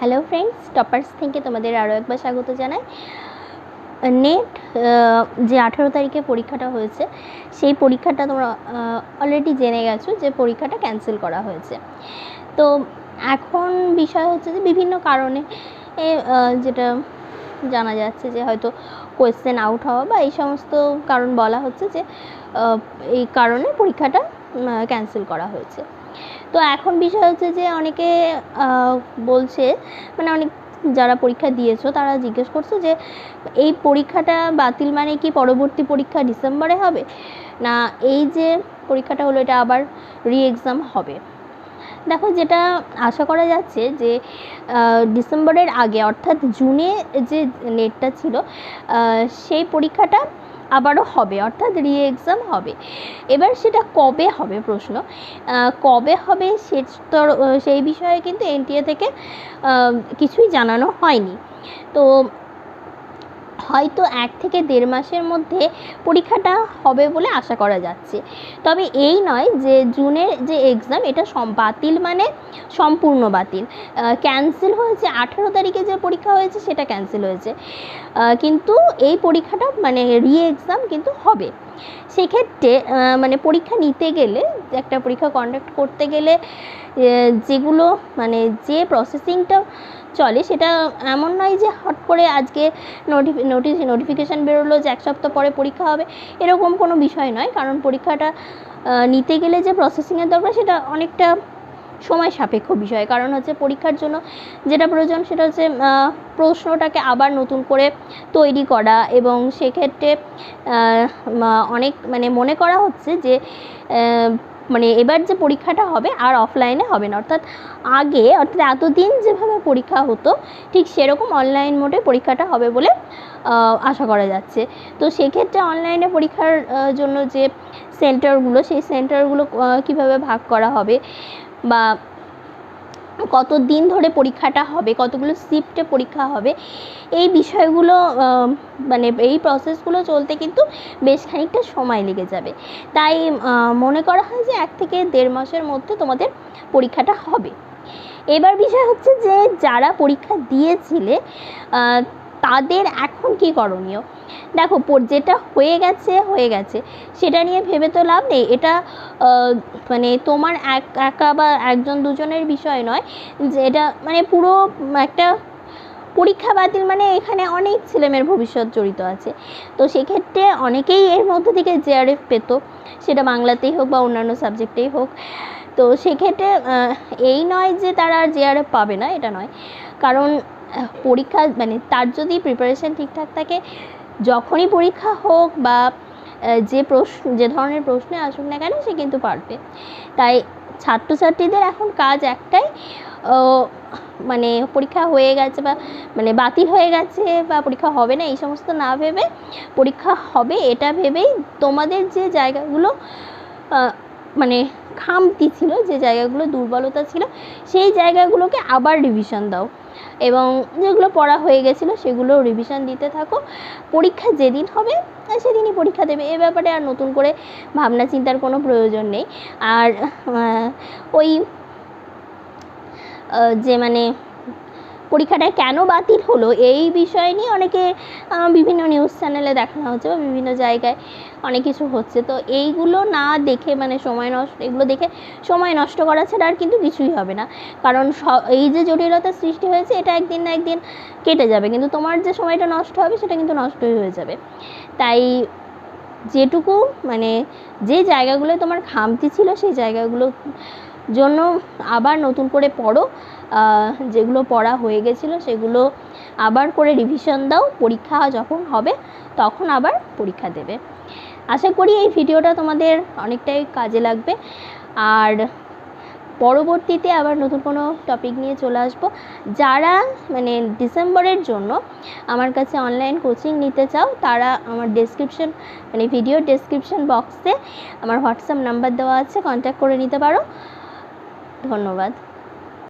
Hello friends toppers থেকে তোমাদের আরও একবার স্বাগত জানাই। নেট যে আঠেরো তারিখে পরীক্ষাটা হয়েছে, সেই পরীক্ষাটা তোমরা অলরেডি জেনে গেছো যে পরীক্ষাটা ক্যান্সেল করা হয়েছে। তো এখন বিষয় হচ্ছে যে বিভিন্ন কারণে যেটা জানা যাচ্ছে যে হয়তো কোয়েশ্চেন আউট হওয়া বা এই সমস্ত কারণ বলা হচ্ছে যে এই কারণে পরীক্ষাটা ক্যান্সেল করা হয়েছে। তো এখন বিষয় হচ্ছে যে অনেকে বলছে মানে অনেক যারা পরীক্ষা দিয়েছ, তারা জিজ্ঞেস করছ যে, এই পরীক্ষাটা বাতিল মানে কি পরবর্তী পরীক্ষা ডিসেম্বরে হবে? না, এই যে পরীক্ষাটা হলো, এটা আবার রি এক্সাম হবে। দেখো, যেটা আশা করা যাচ্ছে যে ডিসেম্বরের আগে, অর্থাৎ জুনে যে নেটটা ছিল সেই পরীক্ষাটা আবারও হবে, অর্থাৎ রি এক্সাম হবে। এবার সেটা কবে হবে প্রশ্ন? কবে হবে সে সেই বিষয়ে কিন্তু এনটিএ থেকে কিছুই জানানো হয়নি। তো হয়তো এক থেকে দেড় মাসের মধ্যে পরীক্ষাটা হবে বলে আশা করা যাচ্ছে। তবে এই নয় যে জুনের যে এক্সাম এটা বাতিল মানে সম্পূর্ণ বাতিল। ক্যান্সেল হয়েছে, আঠেরো তারিখে যে পরীক্ষা হয়েছে, সেটা ক্যান্সেল হয়েছে। কিন্তু এই পরীক্ষাটা মানে রি এক্সাম কিন্তু হবে। সেক্ষেত্রে মানে পরীক্ষা নিতে গেলে, একটা পরীক্ষা কন্ডাক্ট করতে গেলে যেগুলো মানে যে প্রসেসিংটা চলে সেটা এমন নয় যে হট করে আজকে নোটিফ নোটিস নোটিফিকেশান বেরোলো যে এক সপ্তাহ পরে পরীক্ষা হবে, এরকম কোনো বিষয় নয়। কারণ পরীক্ষাটা নিতে গেলে যে প্রসেসিংয়ের দরকার সেটা অনেকটা সময় সাপেক্ষ বিষয়। কারণ হচ্ছে পরীক্ষার জন্য যেটা প্রয়োজন সেটা হচ্ছে প্রশ্নটাকে আবার নতুন করে তৈরি করা এবং সেক্ষেত্রে অনেক মানে মনে করা হচ্ছে যে মানে এবার যে পরীক্ষাটা হবে আর অফলাইনে হবে না। অর্থাৎ আগে, অর্থাৎ এতদিন যেভাবে পরীক্ষা হতো, ঠিক সেরকম অনলাইন মোডে পরীক্ষাটা হবে বলে আশা করা যাচ্ছে। তো সেক্ষেত্রে অনলাইনে পরীক্ষার জন্য যে সেন্টারগুলো সেই সেন্টারগুলো কীভাবে ভাগ করা হবে বা কত দিন ধরে পরীক্ষাটা হবে, কতগুলো শিফটে পরীক্ষা হবে, এই বিষয়গুলো মানে এই প্রসেসগুলো চলতে কিন্তু বেশ খানিকটা সময় লেগে যাবে। তাই মনে করা হয় যে এক থেকে দেড় মাসের মধ্যে তোমাদের পরীক্ষাটা হবে। এবার বিষয় হচ্ছে যে যারা পরীক্ষা দিয়েছিলে তাদের এখন কি করণীয়? দেখো যেটা হয়ে গেছে হয়ে গেছে। সেটা নিয়ে ভেবে তো লাভ নেই। এটা মানে তোমার এক, একা বা একজন দুজনের বিষয় নয়। যে এটা মানে পুরো একটা পরীক্ষা বাতিল মানে এখানে অনেক ছেলেমেয়ের ভবিষ্যৎ জড়িত আছে। তো সেক্ষেত্রে অনেকেই এর মধ্যে থেকে জেআরএফ পেত। সেটা বাংলাতেই হোক বা অন্যান্য সাবজেক্টেই হোক। তো সেক্ষেত্রে এই নয় যে তারা আর জেআরএফ পাবে না, এটা নয়। কারণ পরীক্ষা মানে তার যদি প্রিপারেশান ঠিকঠাক থাকে, যখনই পরীক্ষা হোক বা যে প্রশ্ন, যে ধরনের প্রশ্নে আসুক না কেন, সে কিন্তু পারবে। তাই ছাত্রছাত্রীদের এখন কাজ একটাই মানে পরীক্ষা হয়ে গেছে বা মানে বাতিল হয়ে গেছে বা পরীক্ষা হবে না, এই সমস্ত না ভেবে পরীক্ষা হবে, এটা ভেবেই তোমাদের যে জায়গাগুলো মানে খামতি ছিল, যে জায়গাগুলো দুর্বলতা ছিল, সেই জায়গাগুলোকে আবার রিভিশন দাও। এবং যেগুলো পড়া হয়ে গেছিল সেগুলো রিভিশন দিতে থাকো। পরীক্ষা যেদিন হবে, সেদিনই পরীক্ষা দেবে। এ ব্যাপারে আর নতুন করে ভাবনা চিন্তার কোনো প্রয়োজন নেই। আর ওই যে মানে পরীক্ষাটা কেন বাতিল হলো এই বিষয় নিয়ে অনেকে বিভিন্ন নিউজ চ্যানেলে দেখানো হচ্ছে বা বিভিন্ন জায়গায় অনেক কিছু হচ্ছে। তো এইগুলো না দেখে মানে সময় নষ্ট, এগুলো দেখে সময় নষ্ট করা ছাড়া আর কিন্তু কিছুই হবে না। কারণ এই যে জটিলতার সৃষ্টি হয়েছে, এটা একদিন না একদিন কেটে যাবে। কিন্তু তোমার যে সময়টা নষ্ট হবে, সেটা কিন্তু নষ্টই হয়ে যাবে। তাই যেটুকু মানে যে জায়গাগুলো তোমার খামতি ছিল, সেই জায়গাগুলো জন্য আবার নতুন করে পড়ো। যেগুলো পড়া হয়ে গেছিল সেগুলো আবার করে রিভিশন দাও। পরীক্ষা যখন হবে তখন আবার পরীক্ষা দেবে। আশা করি এই ভিডিওটা তোমাদের অনেকটাই কাজে লাগবে। আর পরবর্তীতে আবার নতুন কোনো টপিক নিয়ে চলে আসব। যারা মানে ডিসেম্বরের জন্য আমার কাছে অনলাইন কোচিং নিতে চাও, তারা আমার ডেসক্রিপশন মানে ভিডিও ডেসক্রিপশন বক্সে আমার হোয়াটসঅ্যাপ নাম্বার দেওয়া আছে কন্ট্যাক্ট করে নিতে পারো। ধন্যবাদ।